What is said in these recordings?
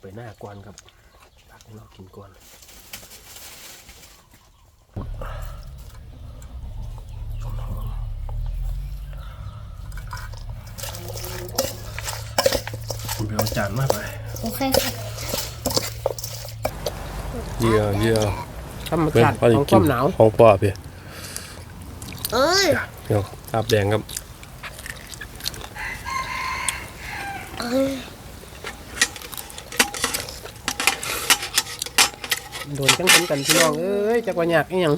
ไปหน้ากวนครับตักให้เรากินก่อนผมไปเอาจานมาไปโอเคครับเยี่ยเยี่ยธรรมเป็นชาติพอดีของคกิวานมหนาวของพ่อพี่เอ้ยเดี๋ยวกาบแดงครับ เอ้ย โดนจังกันกันพี่น้องเอ้ยจักว่าอยากอีหยัง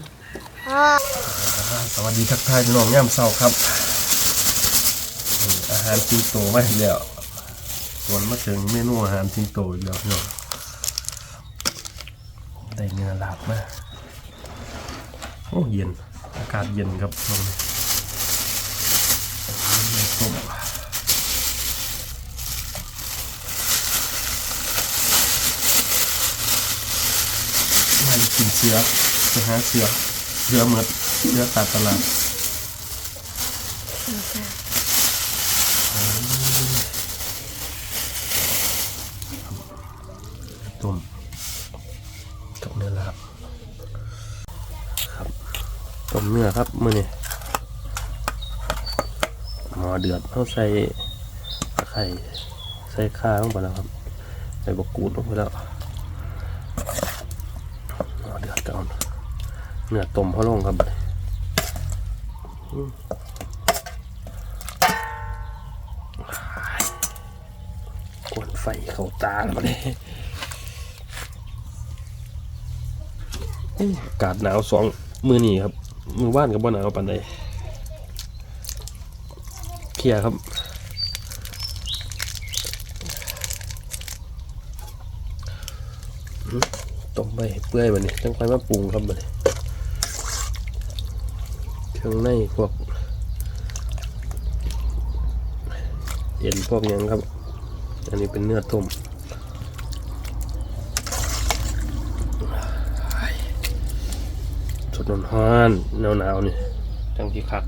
สวัสดีทักทายพี่น้องย่ามเศร้าครับ อาหารจิงโตไว้แล้วส่วนมาถึงเมนูอาหารจิงโตอีกแล้วพี่น้องได้เนื้อลาบมาโอ้เย็นอากาศเย็นครับช่วงนี้เนื้อต้ม กินเสื้อไปหาเสื้อเสื้อหมดเสื้อตัดตลาดต้มกับเนื้อลาบครับต้มเนื้อครับมือนี่หมอเดือดเขาใส่ตะไคร่ใส่ข้าวลงไปแล้วครับใส่บกกูดลงไปแล้วหมอเดือดก่อน เนื้อต้มเขาลงครับบัดกวนไฟเข้าตาแล้วบัดนี้อากาศหนาวสองมือนี่ครับ มือว่านกับบ่หนาวปานใดเคลียครับต้มไปเปื่อยบัดนี้จังค่อยมาปรุงครับบัดนี้ เครื่องในพวกเอ็นพวกหยังครับ อันนี้เป็นเนื้อต้มสดร้อนๆหนาวๆนี่จังที่คัก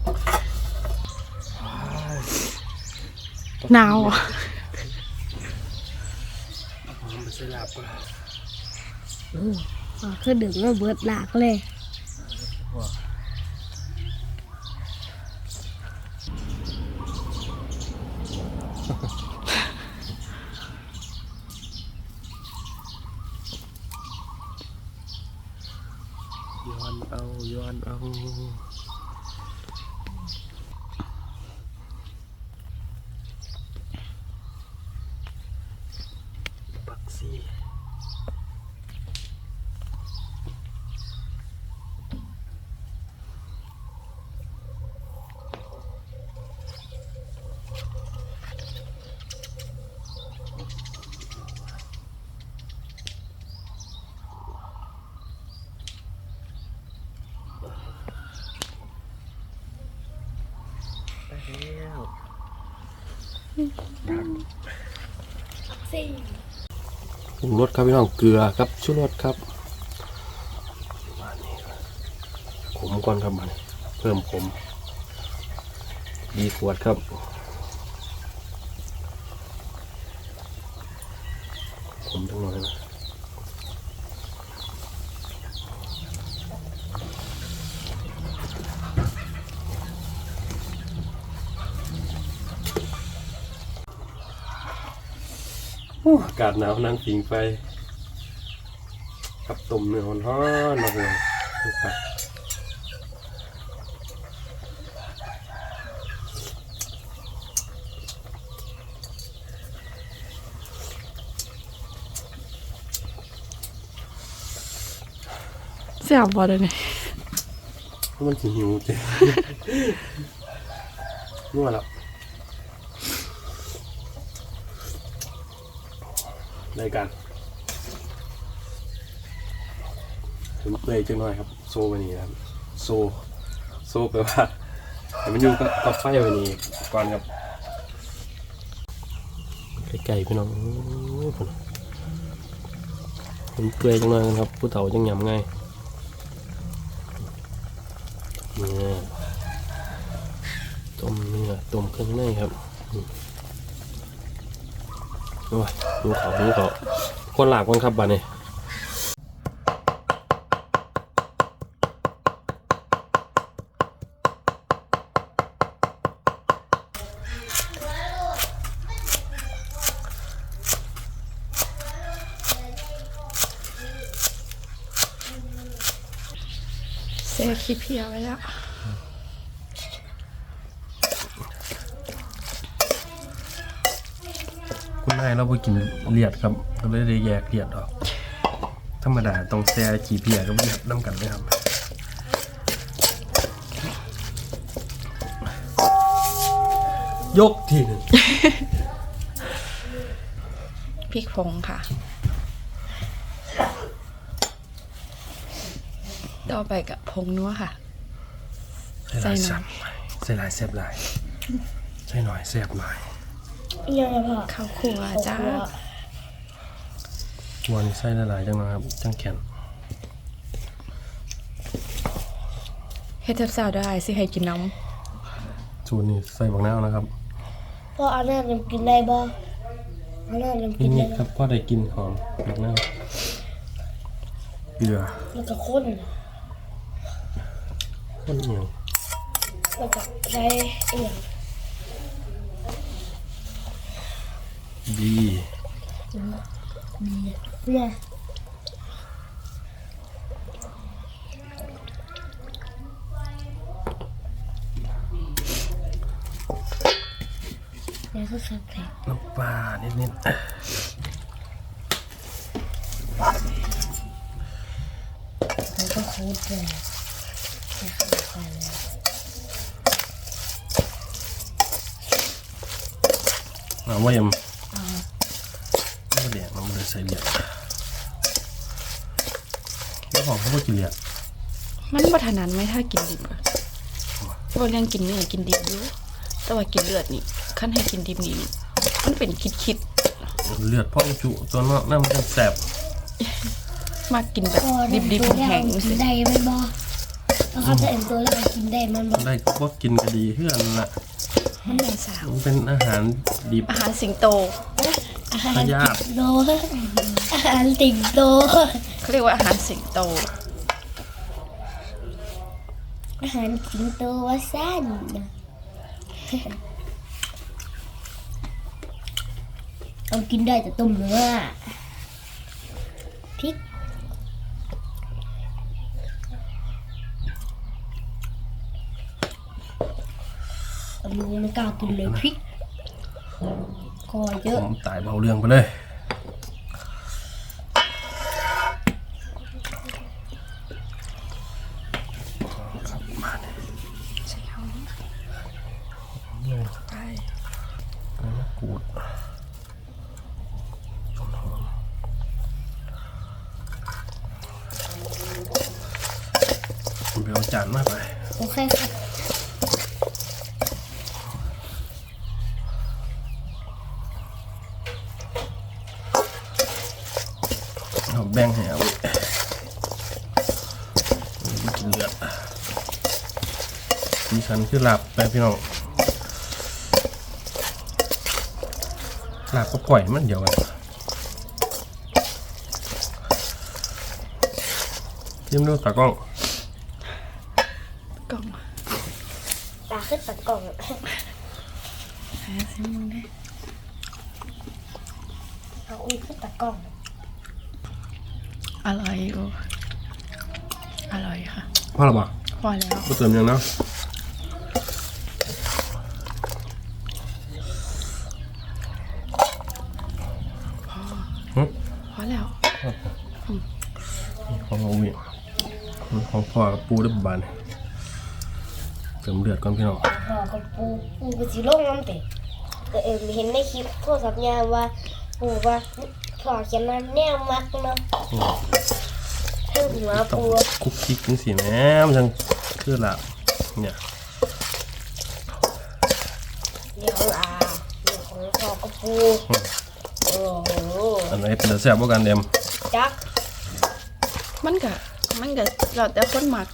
หนาวอะไปใส่ลาบก่อนอ๋อคือดึงมาเบิดหลากเลย ย้อนเอาย้อนเอาปักซี่ ไปแล้ว สี่ ปรุงรส ครับพี่น้องเกลือครับชูรสครับมานี่ครับขมก่อนครับมานี่เพิ่มขมดีขวดครับขมจังเลยนะโอ้อากาศหนาวนั่งผิงไฟกับต้มเนื้อร้อนๆมาเลยครับเสียบอเลยเนี่ยเพราะมันสิหิวเจ้นัวแล้ว รายการเปื่อยจังหน่อยครับ โซ่ไปนี่นะครับ โซ่โซ่แปลว่าให้มันอยู่กับไฟไปนี่ก่อนครับไก่ๆพี่น้องโอ้ยพุ่นมันเปื่อยจังหน่อยครับ ผู้เฒ่าจังหยำง่ายเนื้อต้มเนื้อต้มเครื่องในครับ ดูเขาดูเขาคนหลากคนครับบ้านนี้เซคิเพียไว้แล้ว คุณนาย เราไปกินเลียดครับก็เลยได้แยกเลียดออก ธรรมดาต้องแซ่ขี่เพียกับเลียดน้ำกันเลยครับยกทีหนึ่งพริกผงค่ะ ต่อไปกับผงนัวค่ะ ใส่หใส่ลายหน่แซ่อบยใส่หลายแซ่บหลาย ใส่หน่อยแซ่บหน่อย ยังไงพ่อข้าวคั่วจ้าวันนี้ใส่หลายๆจังนะครับจังแขนเฮ็ดแซ่บๆได้สิให้กินน้สูตรนี้ใส่บักนาวนะครับพ่อเอาหน้าเริ่มกินได้บ่เอาหน้าเริ่มกินนิได้ดๆครับก็ได้กินหอมบักนาวเกลือแล้วก็ข้นข้นเหนียวแล้วก็ใช้เอียง ดีเนี่ยแล้วก็สับแผลน้ำปลานิดๆแล้วก็คูดเลยนะครับไปเลยเอาไว้ยมน้ำแดงน้ำมันใส่เหลียดแล้วของเขาไม่กินเหลียดำมันบ่ถนัดไหมถ้ากินดิบอะบ่เรื่องกินเนื้อกินดิบอยู่แต่ว่ากินเลือดนี่ขั้นให้กินดิบนี่มันเป็นคิดเลือดพ่อจุตัวเนาะน้ำมันแสบๆมากกินแบบพอดิบตัวๆแห้งกิๆสินได้ไหมบ่แล้วเขาจะเอ็นตัวแล้วกินได้มันบ่ได้ก็พวกกินก็ดีเพื่อนละมันเป็นสาวมันเป็นอาหารดิบอาหารสิงโตอาหาร พยาธิติงโตอาหารติงโตเขาเรียกว่าอาหารสิงโต อาหารติงโตว่าสั้นเอากินได้แต่ต้มเนื้อพริกเอาลุงไม่กล้ากินเลยพริก อเยผอะมตายเบาเรื่องไปเลย ครับมาเนี่ยใช่เขาเลยไปมะกรูดต้นหอมเอาจานมากไป โอเคครับ เอาแบ่งให้เอาไว้ไม่กินเลือดดิฉัน คือหลับไปพี่น้องหลับก็ปล่อยมันเดียวกันยิ้มดูตากล้องกล่องตาขึ้นตัดกล่องหาซิมึงได้เอาอุ้ยขึ้นตัดกล่อง อร่อยอยู่อร่อยค่ะพ่อหรอบอกพอแล้วก็เติมยังเนาะหึ พอแล้ว ของเอาวิของ พ่อกับปูได้บบานเติมเลือดก่อนพี่น้องพ่อกับปูปูก็สิลงน้ำเตะก็เออเห็นในคลิปโทรศัพท์ยามว่าปูว่าพ่อเขียนมาแนวมักเนาะทั้งหัวต้องปูคุกคิกนี่สิแม่มันจังคือละเนี่ยเดี๋ยวของอาเดี๋ยวของพ่อกับปูโอ้โหอันไหนเป็นตาแซ่บกว่ากันเดมจักมันก็ มันก็เราแต่คนหมัก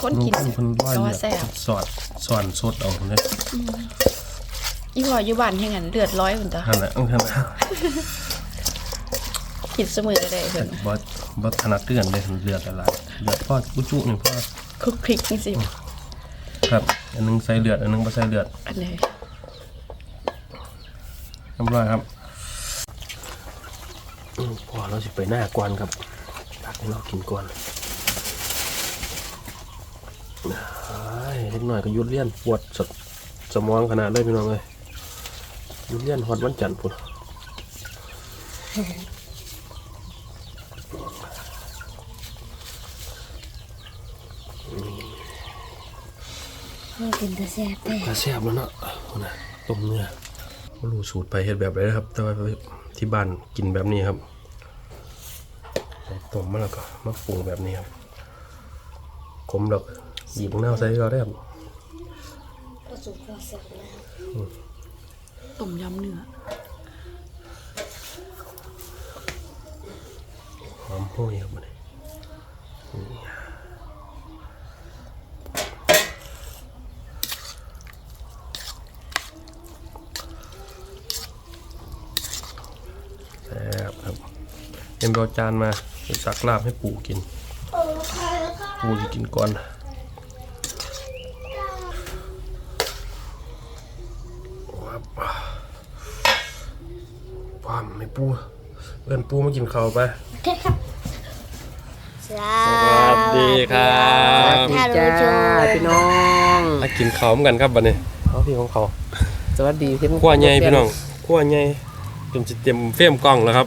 คนลุงกินคนคนร้อยก็เลืว่าอดแซ่บสอดสอนสดเอาเลยอีพออยู่บ้านให้งั้นเลือดร้อยพุ่นตัวนั่นแหละต้องทำคิดเสมอได้เพิ่นบ่บ่ถนัดเตือนเลยเลือดอะไรเลือดพ่ออุจุนี่พ่อคลุกคลิกนี่สิครับ อันนึงใส่เลือด อันนึงบ่ใส่เลือด อันไหนเรียบร้อยครับอืมพอเราสิไปหน้าก่อนครับตัก ให้เรากินก่อนไอ้ยเล็กหน่อยก็หยุดเลี้ยนปวดสดสมองขนาดเลยพี่น้องเลยหยุดเลี้ยนฮอดวันจันทร์พุ่นมันเป็นตะแซ่บเลยกระแซบแล้วเนาะพุ่นนะต้มเนื้อบ่รู้สูตรไปเฮ็ดแบบไหนนะครับ แต่ว่าที่บ้านกินแบบนี้ครับ ต้มมาแล้วก็มาปรุงแบบนี้ครับขมดอกหยิบมะนาวใส่ก็ได้ครับก็สุกก็แซ่บนะต้มยำเนื้อหอมห้อยครับมันแซ่บครับเอ็มเบลจานมา เดี๋ยวสักลาบให้ปู่กิน ปู่จะกินก่อนว้าวพร้อมไม่ปู่เอิ้นปู่มากินข้าวไปสวัสดีครัสวับสดีจ้าพี่น้องมากินข้าวเหมือนกันครับบัดนี้เขาพี่ของเขาสวัสดีพี่ขั้วใหญ่พี่น้องขั้วใหญ่จนจะเต็มเฟรมกล้องแล้วครับ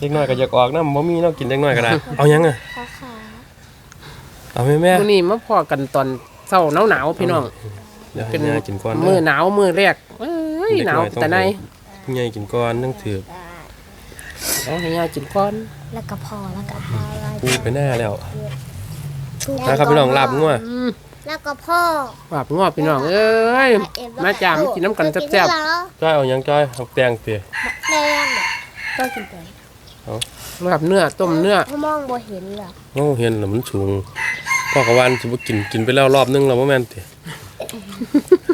เล็กน้อยก็อยากออกน้ำบ่มีเนาะกินเล็กน้อยก็ได้เอายังอะขาขาเอาแม่แม่มื้อนี้มาพอกันตอนเช้าหนาวๆพี่น้อง เดี๋ยวให้เป็นยายกินก่อนมื้อนะหนาวมื้อแรกเอ้ยหนาวแต่ในผู้ใหญ่กินก่อนนั่งถือเอาให้ยายกินก่อนแล้วก็พอแล้วก็พอแล้วปูไปหน้าแล้วนะครับพี่น้องลาบงัวอืมแล้วก็พ่อปราบงอพี่น้องเอ้ย มาจามกินน้ำกันแซ่บๆจ้อยเอายังจ้อยเอาแตงเตี๋ยแม่น่ะ ก็กินไปๆลาบเนื้อต้มเนื้อพ่อมองบ่เห็นเหรอโอ้เห็นแล้วมันสูงพ่อกะวันสิบ่กินกินไปแล้วรอบนึงแล้วบ่แม่นติ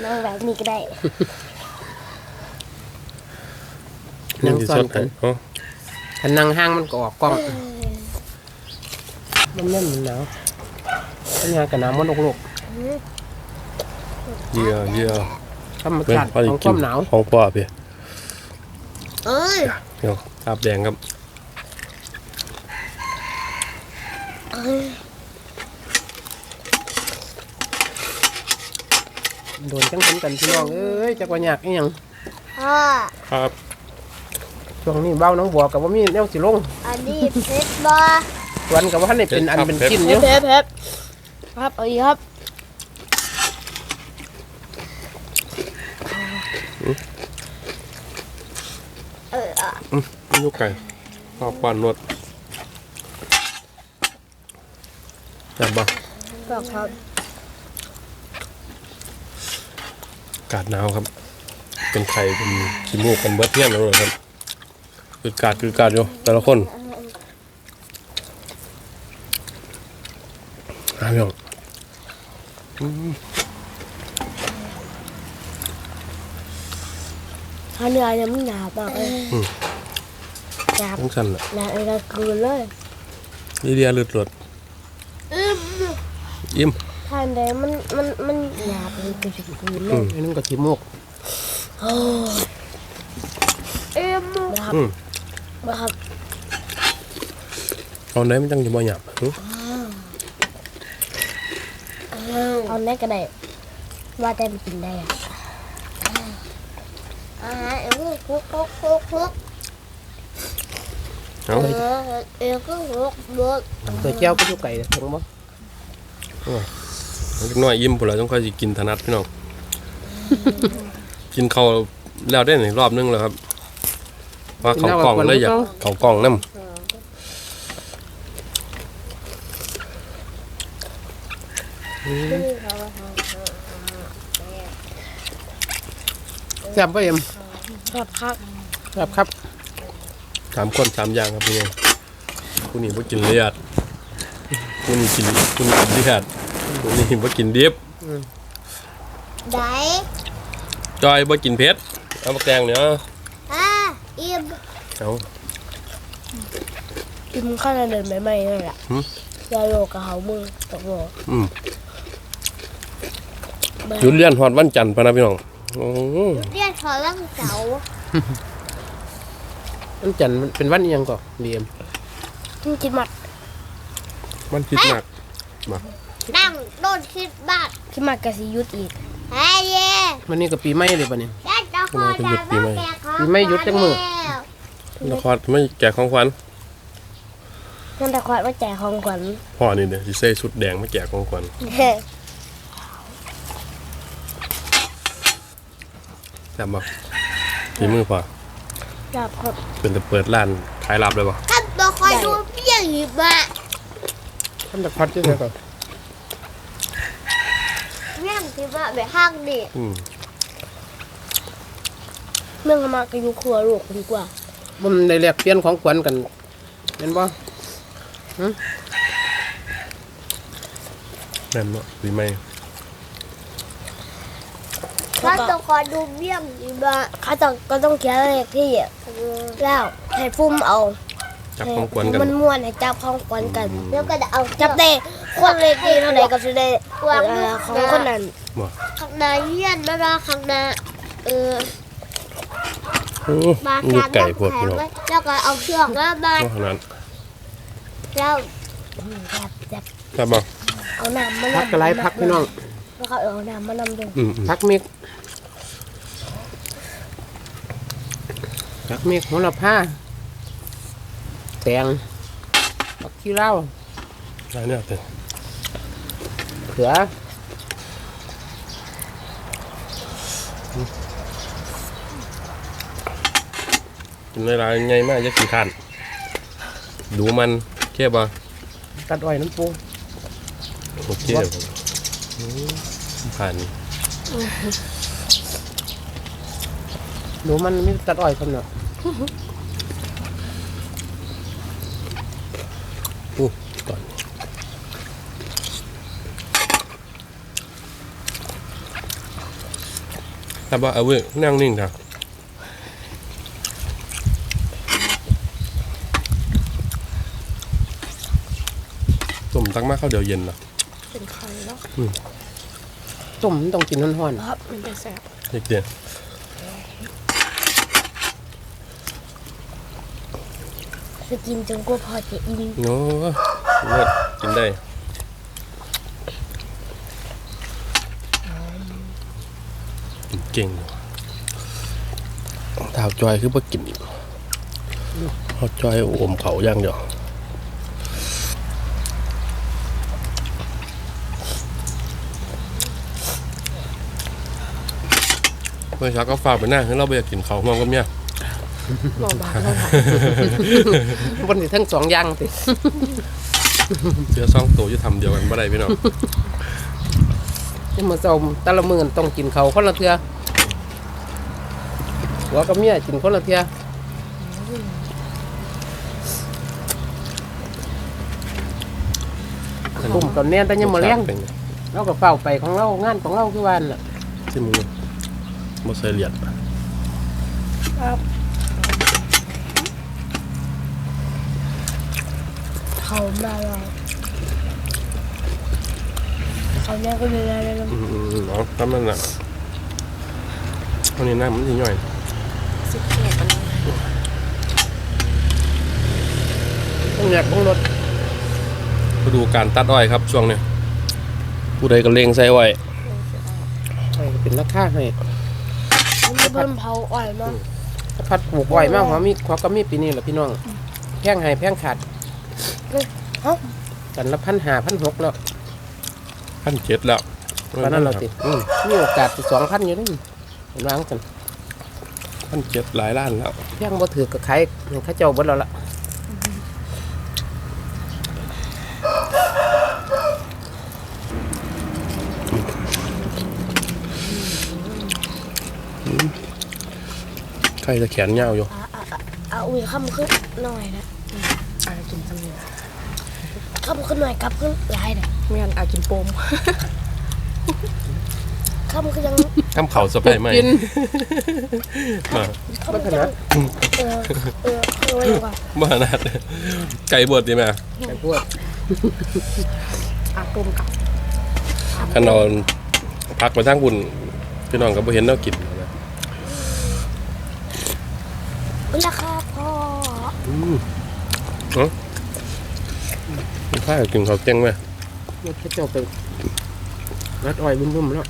มองแบบนี้ก็ได้นั่งสิซ้อสนดกันเอ้าคันนั่งห้างมันก็ออกกล้อง มันแน่นมันหนาวปัญญากับน้ำมันโลกเยี่ยเยี่ยๆธรรมเบิ่งชาติพอขสิองคกิวานมหนาว ของพ่อพี่ เอ้ย เดี๋ยวลาบแดงครับโดนจังกันกันพี่น้องเอ้ยจักว่าอยากอีหยังพ่อครับช่วงนี้เบ้าน้องบัวกับว่ามีแนวสิลงอันนี้เพชรบ่สวนกับว่าให้เป็นอันเป็นชิ้นอยู่เพชรเพชรครับเอาอีกครับเอออะ ลูกไก่ข้าวปั้นรสแซ่บบ่บอกครับอากาศหนาวครับ เป็นไข่เป็นขี้มูกกันเบิดเที่ยงเลยครับคือกาดคือกาดอยู่แต่ละคนอะพี่น้องถ้าเนื้อยังไม่หนาวมากเลยห นาวทั้งสั้นแหละหนาวอะไรคืนเลยนี่เดียเลือดหลดอืมอิ่มทานใดมันมันมันหนาเป็นกระสิคืนเลอืยมไอ้นุ่มกับขี้มูกเอ็มนะครับอืมนะครับเอาไหนมันจังจะบ่หยาบหึเอาแม่ก็ได้ว่าแต่มันกินได้อะอ่าเอ็มก็คุกคุกคุกคุก เอาเออเอ็มก็คุกเบิกตัวเจ้าไปอยู่ไก่ถึงบ่เล็กน้อยอิ่มพุ่นแล้วต้องค่อยสิกินถนัดพี่น้อง กินข้าวแล้วได้หนึ่งรอบนึงแล้วครับว่าเขากล่องเลยอยากเขากล่องน้ำแซ่บบ่เอ็มชอบคักแซ่บครับ สามคนสามอย่างครับพี่น้องผู้นี้บ่กินเลือดผู้นี้กินผู้นี้กินเลือดผู้นี้บ่กินดิบได้จอยบ่กินเผ็ดเอาบักแตงเนี่ยอ่าเอ็มเอาอิ่มข้าวเดินไปไม่นั่นแหละหืมยาโลกับเขามึงตกโลอืมหยุดเรียนฮอดวันจันทร์พะนะพี่น้องโอ้โหเรียกขอร่างเสา วันจันทร์มันเป็นวันอิหยังก่อนเรียมที่คิดมัดมันคิดหนักนั่งโดนคิดบ้านคิดมัดกับสียุดอีกเฮ้ยเย่วันนี้ก็ปีใหม่เลยปะเนี่ยแกจะขอจะว่าแกขอปีใหม่หยุดจังมื้อนครไม่แจกของขวัญนั่นแต่ขวัญว่าแจกของขวัญพ่อนี่เดี๋ยวสิใส่ชุดแดงมาแจกของขวัญจำบ่ฝีมือพ่อ จับครับเป็นแต่เปิดร้านขายลับเลยบ่ถ้าตัวคอยดูเปี้ยงอีกบ้าทำจากพัดที่ไหนก่อนเปี้ยงที่บ้าแบบห้างดิอืมเรื่องมาก็อยู่ครัวลูกดีกว่ามันได้แลกเปลี่ยนของขวัญกันเป็นบ่แม่นเนาะฝีไม้ ถ้าตัว คอยดูเปี้ยงอีกบ้าเขาต้องก็ต้องเขียนเลขที่แล้วให้ฟุ่มเอาจับของขวัญกัน มันม้วนให้จับของขวัญกัน แล้วก็จะเอาจับได้คนเลขที่เท่าไหร่ก็จะได้วางของคนนั้นบ่ข้างหน้าเยี่ยนแล้วก็ข้างหน้าเออโอ้มาลูกากรไก่น้ำพวกแข็พี่งน้องไว้แล้วก็เอาเชือกแล้วมาเพราะฉะนั้นแล้วจับจับจับบ่เอาน้ำมาพักกระไรพักพี่น้องแล้วก็เอาน้ำมานำด้วยอืมอืมพักเมก พักเมกหัวละผ้าแตงพักขี้เหล้าได้เนี่ยเต็มเขือกินเวลาใหญ่มากจะกี่ขันดูมันเก็บบ่ตัดอ้อยน้ำปูโอเคอืมผ่าน หนูมันไม่ตัดอ้อยคนเนาะอู้ก่อนแต่ว่าเอาเว้ยนั่งนิ่งเถอะต้มตักมากข้าวเดียวเย็นเหรอเป็นไข่แล้วต้มมันต้องกินร้อนครับมันจะแซ่บเด็กเดียว จะกินจนกว่าพอจะอิ่มโอ้เลิศกินได้เก่งเท้าวจอยคือว่ากินเขาจอยอมเขาย่างเดียวเมื่อเช้าก็ฝากไปหน้าให้เราไปอยากกินเขาวมองกับเมีย รอบาทรอบาทๆบนสิทั้งสองอย่างติเสื้อซองตัวจะทำเดียวกันบ่ได้พี่น้องนี่มาเศร้าแต่ละมื้อต้องกินเขาวคนละเทื่อหัวกับเมียกินคนละเทื่อตุ่มตอนเนี้ยแต่ยังมาเลี้ยงเป็นเราก็เฝ้าไปของเรางานของเราคือวันล่ะที่มือมาใส่เหรีย เขามาเราเขาเนี่ยก็มีอะไรแล้วอืมๆเนาะทำนั่นน่ะวันนี้น้ำมันสิย่อยสิบแปดอันนี้ต้องอยากต้องรถมาดูการตัดอ้อยครับช่วงนี้ผู้ใดก็เล็งใส่อ้อยไปเป็นราคาให้มันเบิ่มเผาอ่อยมากถ้าพัดปลูกบ่อยมากหัวมีขอก็มีปีนี้แหละพี่น้องแพงให้แพงขาด กันละพันหาพันหกแล้วพันเจ็ดแล้วตอนนั้นเราติดอืมมีโอกาสสองพันอยู่นี่เห็นวางกันพันเจ็ดหลายล้านแล้วแพงบ่ถือกับขายให้เข้าเจ้าเบิดแล้วล่ะใครจะแขนยาวอยู่เอาอุ้ยคำขึ้นหน่อยนะ อากินสำเนียง คำขึ้นหน่อยกลับขึ้นหลายนะไม่งั้นอากินโปมคำคือยังข้ามเขาสไปไหมกินมาคำคือยังเออเออเออว่าบ้านาดไก่บดดีไหมไอ้พวกอาปมกับขนอนพักไปทางบุญพี่น้องก็บ่เห็นแนวกินนะราคาพออืมเนาะ ข้าวกินข้าวเต้งไหมมันจะเจ้าไปรัดอ้อยบุ้มๆแล้ว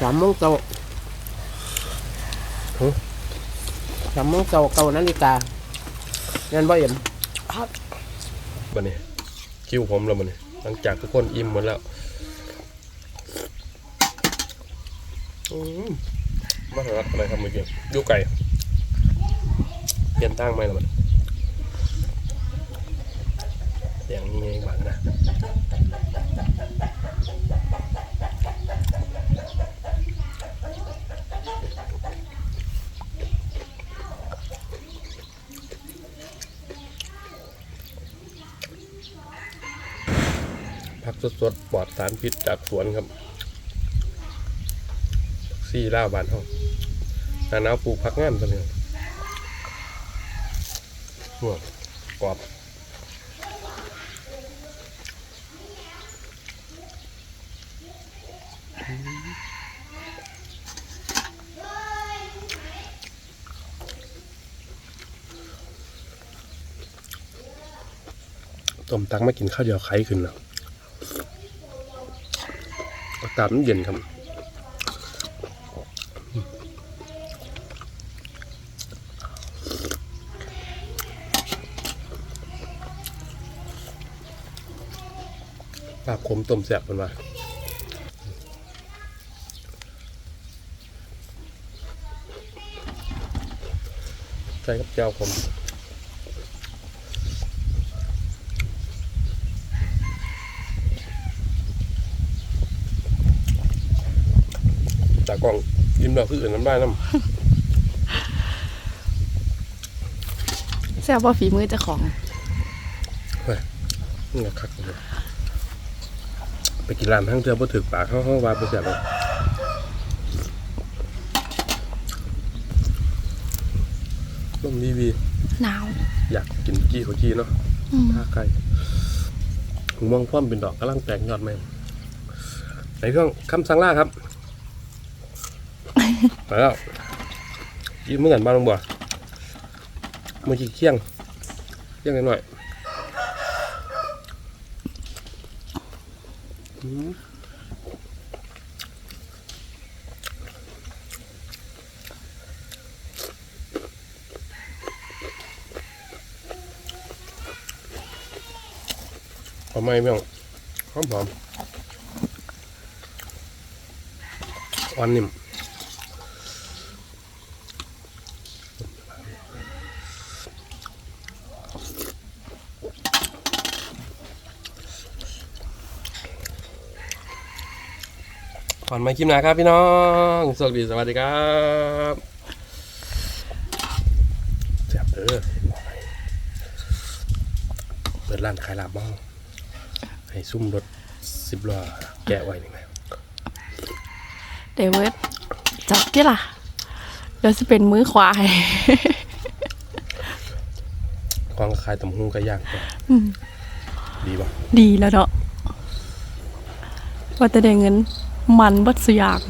สามโมงเก้าสามโมงเก้าเก้านาฬิกาเงินบ่เห็นบันนี้คิวผมแล้วบันนี้ หลังจากทุกคนอิ่มหมดแล้วอืมมาหาอะไรครับเมื่อกี้ยูไก่ เปลี่ยนตั้งไหมล่ะมันอย่างนี้ไงบ้างนะผักสดๆปลอดสารพิษจากสวนครับ ซี่ล่าบานห้องหาหนาวปลูกผักงานกันเลย หัวกรอบต้มตักไม่กินข้าวเดียวไข่ขึ้นแล้วอากาศมันเย็นครับ ลาคมต้มแซ่บมันว่าใส่กับเจ้าผมตากล้องยิ้มดอกคืออื่นน้ำได้น้แซ่บว่าฝีมือเจ้าของำนี่คักเลย ไปกินร้านทั้งเทือบ่ถึกปากเข้าเข้าวาไปแซ่บเลยต้มวีวีหนาว อยากกินกี้ของกี้เนาะอืมท่าไก่หูมองพ่อมเป็นดอกกำลังแตกยอดใหม่ในเรื่องคำสั่งล่าครับไปแล้วยิ้มเมื่อกันบ้านลงบ่มือจีเคี่ยงเคี่ยงกันหน่อยอืม หอมไหมพี่น้องหอมหอมอ่อนนิ่ม อนมาคลิปหนาครับพี่น้องสวัสดีสวัสดีครับแซ่บเด้อเปิดร้านขายลาบบ้างให้ซุ่มรถสิบล้อแกะไว้นี่ไหมเดวิดจับที่ล่ะ เดี๋ยวจะเป็นมือขวายควางขายตำหูกระย่างก่อนอืม ดีป่ะ ดีแล้วเนาะว่าจะได้เงิน มันเบัดสุอยาง